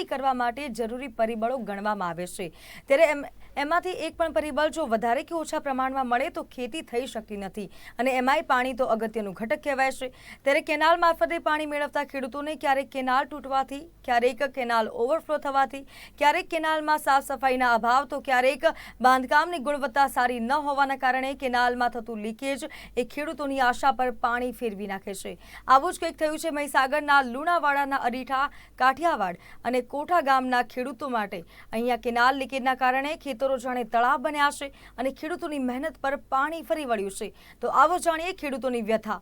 ખેતી કરવા માટે જરૂરી પરિબળો ગણવામાં આવે છે. ત્યારે એમ, એમાંથી એક પણ પરિબળ જો વધારે કે ઓછા પ્રમાણમાં મળે તો ખેતી થઈ શકતી નથી અને એમાંય પાણી તો અગત્યનું ઘટક કહેવાય છે. ત્યારે કેનાલ મારફતે પાણી મેળવતા ખેડૂતોને ક્યારેક કેનાલ તૂટવાથી, ક્યારેક કેનાલ ઓવરફ્લો થવાથી, ક્યારેક કેનાલમાં સાફ સફાઈના અભાવ તો ક્યારેક બાંધકામની ગુણવત્તા સારી ન હોવાના કારણે કેનાલમાં થતું લીકેજ એ ખેડૂતોની આશા પર પાણી ફેરવી નાખે છે. આવું જ કંઈક થયું છે મહીસાગરના લુણાવાડાના અરીઠા, કાઠિયાવાડ અને કોઠા ગામના ખેડૂતો માટે. અહીંયા કેનાલ લીકેજના કારણે ખેતરો જાણે તળાવ બન્યા છે અને ખેડૂતોની મહેનત પર પાણી ફરી વળ્યું છે. તો આવો જાણીએ ખેડૂતોની વ્યથા.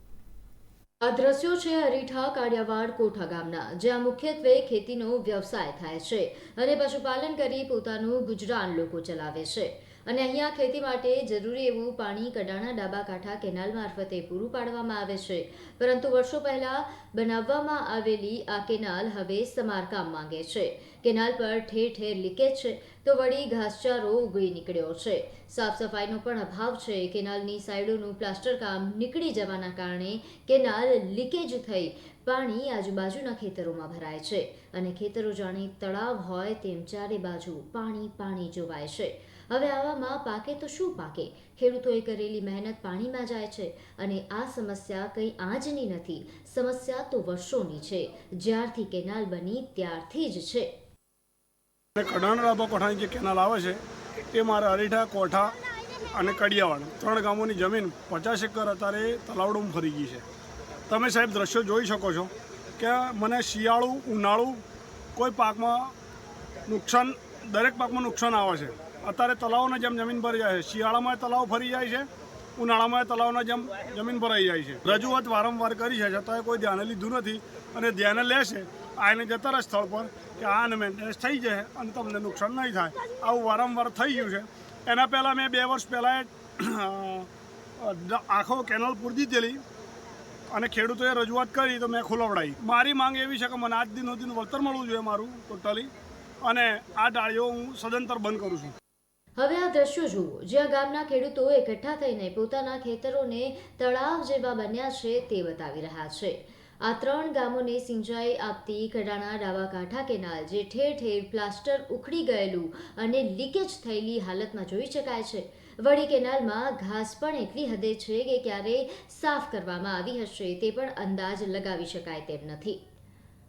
આ દ્રશ્યો છે હરીઠા કાડિયાવાડ કોઠા ગામના, જ્યાં મુખ્યત્વે ખેતીનો વ્યવસાય થાય છે અને પશુપાલન કરી પોતાનું ગુજરાન લોકો ચલાવે છે. અને અહીંયા ખેતી માટે જરૂરી એવું પાણી કડાણા ડાબા કાંઠા કેનાલ મારફતે પૂરું પાડવામાં આવે છે. પરંતુ વર્ષો પહેલા બનાવવામાં આવેલી આ કેનાલ હવે સમારકામ માંગે છે. કેનાલ પર ઠેર ઠેર લીકેજ છે, તો વળી ઘાસચારો ઉગળી નીકળ્યો છે. સાફ સફાઈનો પણ અભાવ છે. કેનાલની સાઈડોનું પ્લાસ્ટર કામ નીકળી જવાના કારણે કેનાલ લીકેજ થઈ. પાણી આજુબાજુના ખેતરોમાં ભરાય છે અને ખેતરો જાણે તળાવ હોય તેમ ચારે બાજુ પાણી પાણી જોવાય છે. હવે આવામાં પાકે તો શું પાકે? ખેડૂતોએ કરેલી મહેનત પાણીમાં જાય છે અને આ સમસ્યા કંઈ આજની નથી. સમસ્યા તો વર્ષોની છે. જ્યારથી કેનાલ બની ત્યારથી જ છે. અને કડાણા ડાબા કોઠાની જે કેનાલ આવે છે, એ મારા અરીઠા, કોઠા અને કડિયાવાડ, ત્રણ ગામોની જમીન પચાસ એકર અત્યારે તલાવડું ફરી ગઈ છે. તમે સાહેબ દ્રશ્યો જોઈ શકો છો કે મને શિયાળું, ઉનાળું કોઈ પાકમાં નુકસાન, દરેક પાકમાં નુકસાન આવે છે. અત્યારે તલાવના જેમ જમીન ભરી જાય છે. શિયાળામાં તલાવ ફરી જાય છે, ઉનાળામાં તલાવના જેમ જમીન ભરાઈ જાય છે. રજૂઆત વારંવાર કરી છે છતાંય કોઈ ધ્યાને લીધું નથી અને ધ્યાને લેશે આને જતા રહે સ્થળ પર કે આને મેન્ટેનન્સ થઈ જાય અને તમને નુકસાન નહીં થાય. આવું વારંવાર થઈ ગયું છે. એના પહેલાં મેં બે વર્ષ પહેલાં આખો કેનલ પૂરી દીધેલી અને ખેડૂતોએ રજૂઆત કરી તો મેં ખુલવડાવી મારી માંગ એવી છે કે મને આજ દિન સુધીનું વળતર મળવું જોઈએ મારું ટોટલી અને આ ડાળીઓ હું સદંતર બંધ કરું છું. હવે આ દ્રશ્યો જુઓ. જ્યાં ગામના ખેડૂતો એકઠા થઈને પોતાના ખેતરોને તળાવ જેવા બન્યા છે તે બતાવી રહ્યા છે. આ ત્રણ ગામોને સિંચાઈ આપતી કડાણા ડાબા કાંઠા કેનાલ, જે ઠેર ઠેર પ્લાસ્ટર ઉખડી ગયેલું અને લીકેજ થયેલી હાલતમાં જોઈ શકાય છે. વળી કેનાલમાં ઘાસ પણ એટલી હદે છે કે ક્યારે સાફ કરવામાં આવી હશે તે પણ અંદાજ લગાવી શકાય તેમ નથી.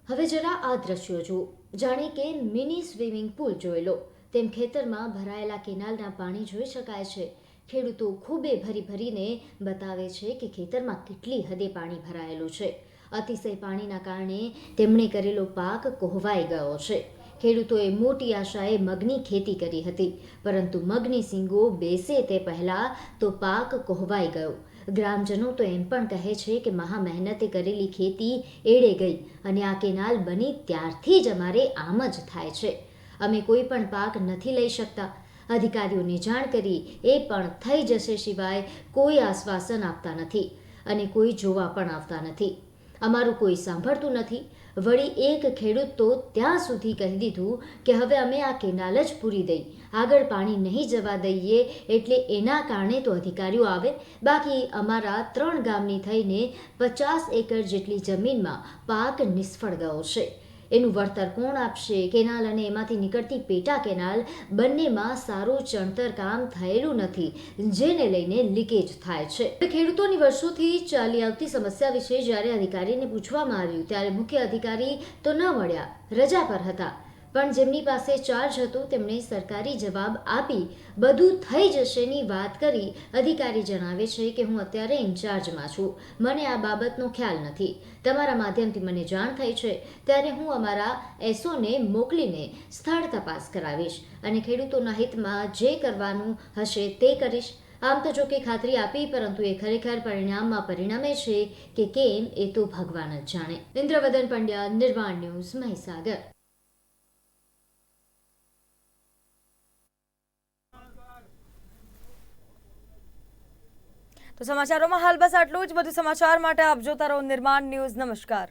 હવે જરા આ દ્રશ્યો જુઓ. જાણે કે મિની સ્વિમિંગ પુલ જોઈ લો. તેમ ખેતરમાં ભરાયેલા કેનાલના પાણી જોઈ શકાય છે. ખેડૂતો ખૂબે ભરી ભરીને બતાવે છે કે ખેતરમાં કેટલી હદે પાણી ભરાયેલું છે. અતિશય પાણીના કારણે તેમણે કરેલો પાક કોહવાઈ ગયો છે. ખેડૂતોએ મોટી આશાએ મગની ખેતી કરી હતી. પરંતુ મગની સિંગો બેસે તે પહેલાં તો પાક કોહવાઈ ગયો. ગ્રામજનો તો એમ પણ કહે છે કે મહા મહેનતે કરેલી ખેતી એળે ગઈ અને આ કેનાલ બની ત્યારથી જ અમારે આમ જ થાય છે. અમે કોઈ પણ પાક નથી લઈ શકતા. અધિકારીઓને જાણ કરી એ પણ થઈ જશે સિવાય કોઈ આશ્વાસન આપતા નથી અને કોઈ જોવા પણ આવતા નથી. અમારું કોઈ સાંભળતું નથી. વળી એક ખેડૂત તો ત્યાં સુધી કહી દીધું કે હવે અમે આ કેનાલ જ પૂરી દઈ. આગળ પાણી નહીં જવા દઈએ એટલે એના કારણે તો અધિકારીઓ આવે. બાકી અમારા ત્રણ ગામની થઈને પચાસ એકર જેટલી જમીનમાં પાક નિષ્ફળ ગયો છે. એનું વળતર કોણ આપશે? કેનાલ અને એમાંથી નીકળતી પેટા કેનાલ બંનેમાં સારું ચણતર કામ થયેલું નથી, જેને લઈને લીકેજ થાય છે. ખેડૂતોની વર્ષોથી ચાલી આવતી સમસ્યા વિશે જ્યારે અધિકારીને પૂછવામાં આવ્યું, ત્યારે મુખ્ય અધિકારી તો ન મળ્યા, રજા પર હતા. પણ જેમની પાસે ચાર્જ હતો, તેમણે સરકારી જવાબ આપી બધું થઈ જશેની વાત કરી. અધિકારી જણાવે છે કે હું અત્યારે ઇન્ચાર્જમાં છું. મને આ બાબતનો ખ્યાલ નથી. તમારા માધ્યમથી મને જાણ થઈ છે. ત્યારે હું અમારા એસઓને મોકલીને સ્થળ તપાસ કરાવીશ અને ખેડૂતોના હિતમાં જે કરવાનું હશે તે કરીશ. આમ તો જોકે ખાતરી આપી, પરંતુ એ ખરેખર પરિણામમાં પરિણમે છે કે કેમ એ તો ભગવાન જ જાણે. ઇન્દ્રવદન પંડ્યા નિર્માણ ન્યૂઝ મહીસાગર. તો સમાચારોમાં હાલ બસ આટલું જ. બધું સમાચાર માટે આપ જોતા રહો નિર્માણ ન્યૂઝ. નમસ્કાર.